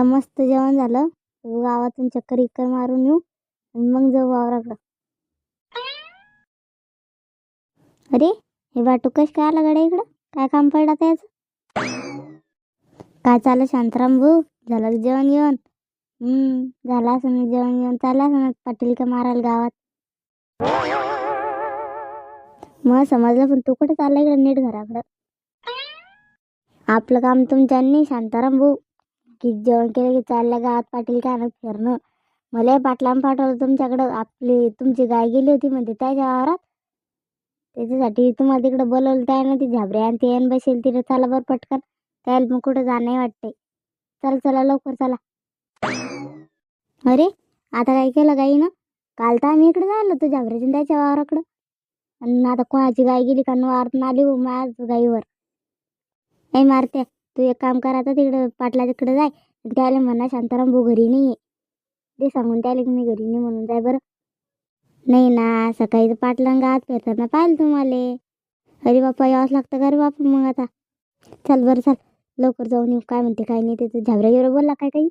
आता मस्त जेवण झालं. गावातून चक्कर इक्कर मारून येऊ आणि मग जाऊ वावराकडं. अरे हे वाटूकश काय आला गड्या इकडं? काय काम पडलं त्याचं काय चाललं शांताराम भाऊ? झालं जेवण येऊन? हम्म झालं असं जेवण येऊन. चालला असं पाटील का मारायला गावात? मग समजलं पण तू कुठे चालला इकडं नीट घराकडं? आपलं काम तुमच्यांनी शांताराम भाऊ. की जेवण केलं की चाललं गावात पाटील का आणत फिरणं मला पाटलां पाठवलं तुमच्याकडं आपली तुमची गाय गेली होती म्हणते त्याच्या वावरात त्याच्यासाठी तुम्हाला तिकडं बोलवलं त्या ना ती झाबऱ्या आणि ते बसेल तिथे. चला बरं पटकन. त्याला मग कुठं जाणं वाटते चल चला लवकर चला. अरे आता काय केलं गाईनं काल तर आम्ही इकडे जायला होतो झाबऱ्याच्या त्याच्या वावराकडं आणि आता कोणाची गाय गेली का वारात आली हो माझ गाईवर. ए मारते तू एक काम कर आता तिकडं पाटला तिकडं जाय. त्याला म्हणा शांताराम भाऊ घरी नाही आहे ते सांगून त्याला की मी घरी नाही म्हणून जाय बरं. नाही ना सकाळी तर पाटला आत फिरताना पाहिलं तुम्हाला. अरे बाप्पा यावंच लागतं का रे बापा मग आता? चल बरं चल. लवकर जाऊन येऊ. काय म्हणते काय नाही त्याचं झाबऱ्या गिबऱ्या बोलला काय काही?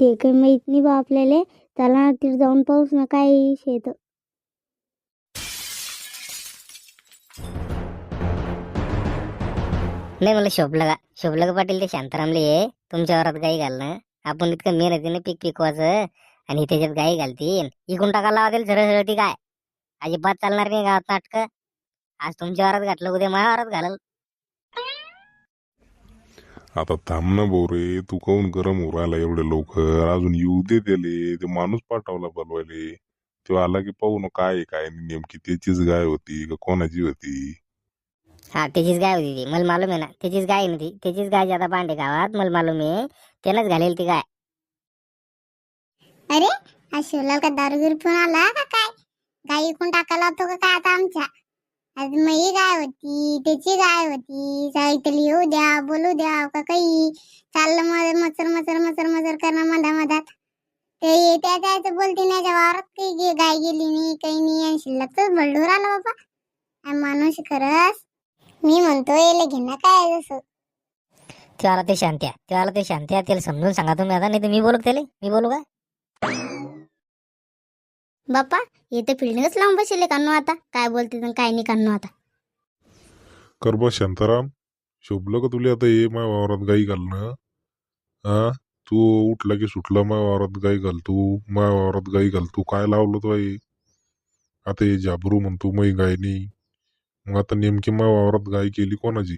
ते काही माहीत नाही बा आपल्याला. चला ना तिथे जाऊन पाऊस ना काय शेत. नाही मला शोभलं का शोभलं का पाटील ते शांतारामले तुमच्या वरात गाई घालणं. आपण इतकं मेहनतीने पीक पिकवायचं. आणि त्याच्यात गाई घालतील इकून टाकायला लावतील सरळ सरळ ती काय अजिबात चालणार नाही गावात नाटक. आज तुमच्या वरात घातलं उद्या माझ्या वरात घालल. आता थांब ना बोरे तू काऊन गरम होऊ राहिला एवढे लवकर? अजून येऊ दे त्याले ते माणूस पाठवला बोलवायले. तो आला की पाहू ना काय काय नाही नेमकी त्याचीच गाय होती का कोणाची होती? हा त्याचीच गाय होती ती. मला मालूम आहे ना त्याचीच गाय ना ती. त्याचीच गाय जाता पांडे गावात मला मालूम आहे त्यानंच घालेल ती गाय. अरे हा शिवलाल का दारू गिर पिऊन आला का काय? गाय इकून टाकायला होतो का काय आता आमच्या? आज मई गाय होती त्याची गाय होती. साहित्याला येऊ द्या बोलू द्या का काही? चाललं मध्ये मचर मचर मचर मचर करणं मधा मधात. ते त्या त्याचं बोलते नाही वावरात काही गाय गेली नाही काही नाही. आणि शिल्लक तर आला बाबा. माणूस खरंच मी म्हणतो येले घेणं काय जसं ते आला ते शांत्या ते आला ते शांत्या त्याला समजून सांगा तुम्ही आता नाही तर मी बोलू का त्याला? मी बोलू का? बाप्पा तर फिल्डिंगच लावून बसले कान्नो आता. काय बोलते काय नाही कान्नो आता. कर बा शांताराम. शोभलं का तुला आता ये माझ्या वावरात गाई घालणं? हा? तू उठला की सुटला माझ्या वावरात गाई घाल तू? माझ्या वावरात गाई घाल तू? काय लावलं तो आता हे जाबरू म्हणतो मै गाय नाही. मग आता नेमकी माझ्या वावरात गाय केली कोणाची?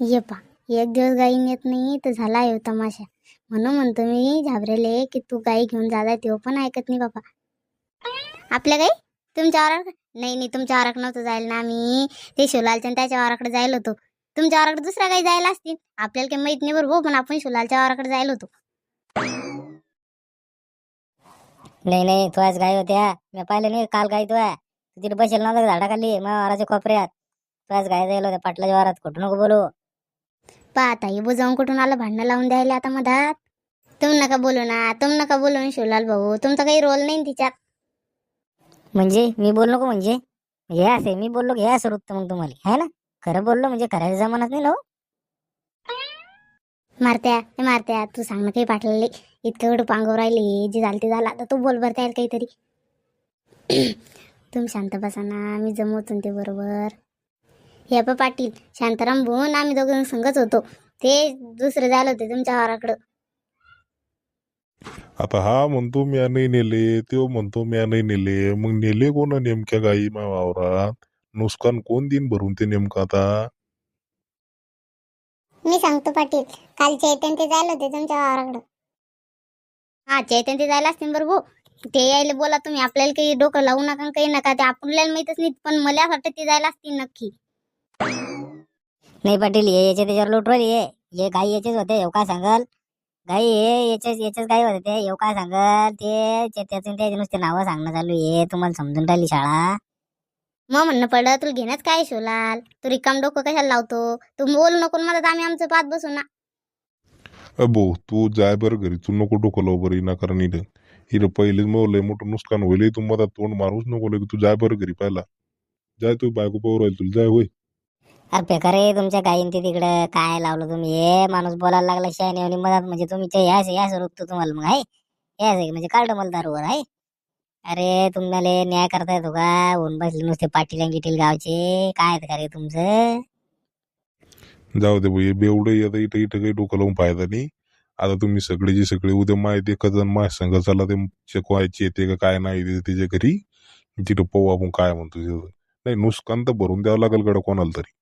ये पा एक दिवस गाई नेत नाही तर झाला येऊ तमाशा. म्हणून म्हणतो मी झाबरेले की तू गाई घेऊन जा तेव्हा पण ऐकत नाही बाबा. आपल्या गाई? तुमच्या वाराकडे नाही नाही तुमच्या वाराकडे नव्हतं जायला ना आम्ही. ते शिवलालच्या आणि त्याच्या वाराकडे जायला होतो. तुमच्या वाराकडे दुसऱ्या गाई जायला असतील? आपल्याला काही माहीत नाही बरोबर पण आपण शिवलालच्या वाराकडे जायला होतो. नाही नाही तू आज गाय होत्या. मी पाहिलं नाही काल गाय तू आहे. तिथे बसेल नव्हता का झाडाखाली वाराच्या कोपऱ्यात. आज गाय जायला होत्या पाटलाच्या वारात. कुठं नको बोलू. पा आता हे जाऊन कुठून आलं? भांडणं लावून द्यायला आता मधात. तुम नका बोलू ना तुम नका बोलू ना शिवलाल भाऊ. तुमचा काही रोल नाही ना तिच्यात. म्हणजे? मी बोललो नको म्हणजे? हे असे मी बोललो हे असं रुत्त मग तुम्हाला? है ना? खरं बोललो म्हणजे करायचं जमानत नाही ना हो. मारत्या ए मारत्या तू सांग ना काही पाठवले इतकं एवढं पांगव राहिले जे झालं ते झालं. आता तू बोल बरं त्याला काहीतरी. तुम्ही शांत बसा ना मी जमवतो ते बरोबर. हे आपा पाटील शांताराम भुवन आम्ही दोघं संगच होतो. ते दुसरे झालं होते तुमच्या वाराकडं आता हा म्हणतो म्या नाही नेले तो म्हणतो म्या नाही नेले. मग नेले कोण नेमक्या गाई माझ्या वावरात? नुकसान कोण दिन भरून ते नेमकं आता? मी सांगतो पाटील काल चैतन ते जायला होते तुमच्या वाराकडं हा चैतन ते जायला असतील बरं भाऊ. ते यायला बोला तुम्ही आपल्याला काही डोकं लावू नका काही नका. ते आपल्याला माहितच नाही पण मला असं वाटतं ते जायला असतील नक्की. नाही पाटील हे याचे त्याच्यावर लुटवर ये हे. गाई याचेच होते येऊ काय सांगाल? गाई हे याच्याच याच्याच गाई होते ते येऊ काय सांगाल? ते ते- त्याचे त्याचे नुसते नावं सांगणं चालू आहे तुम्हाला समजून राहिली शाळा. मग म्हणणं पडलं तुला घेणंच काय शिवलाल तू रिकाम डोकं कशाला लावतो? तू बोल नको ना मदत आम्ही आमचं पाहत बसू ना. अबो तू जाय बरं घरी तू नको डोकं लाव बरं विनाकारण इथं. इथं पहिलेच मग लय मोठं नुकसान होईल. तू मला तोंड मारूच नको लगे. तू जाय बरं घरी पहिला जाय तू बायको पाहू राहील तुला. जाय होय. अरे बेकार रे तुमच्या गायीन ते तिकडं काय लावलं तुम्ही? हे माणूस बोलायला लागला शायने आणि मधात. म्हणजे तुमच्या यास यास रुकतो तुम्हाला मग आहे यास आहे म्हणजे काढ मला दारूवर आहे अरे तुम्हाला न्याय करता येतो का? होऊन बसले नुसते पाटील गिटील गावचे. काय का रे तुमचं? जाऊ दे भाई बेवडं येतं इथं इथं काही डोकं लावून फायदा नाही. आता तुम्ही सगळेची सगळे उद्या माहिती एका जण माझ्या संघ चला ते शिकवायची येते का काय नाही ते त्याच्या घरी. तिथं पाहू आपण काय म्हणतो नाही नुकसान तर भरून द्यावं लागेल कडं कोणाला तरी.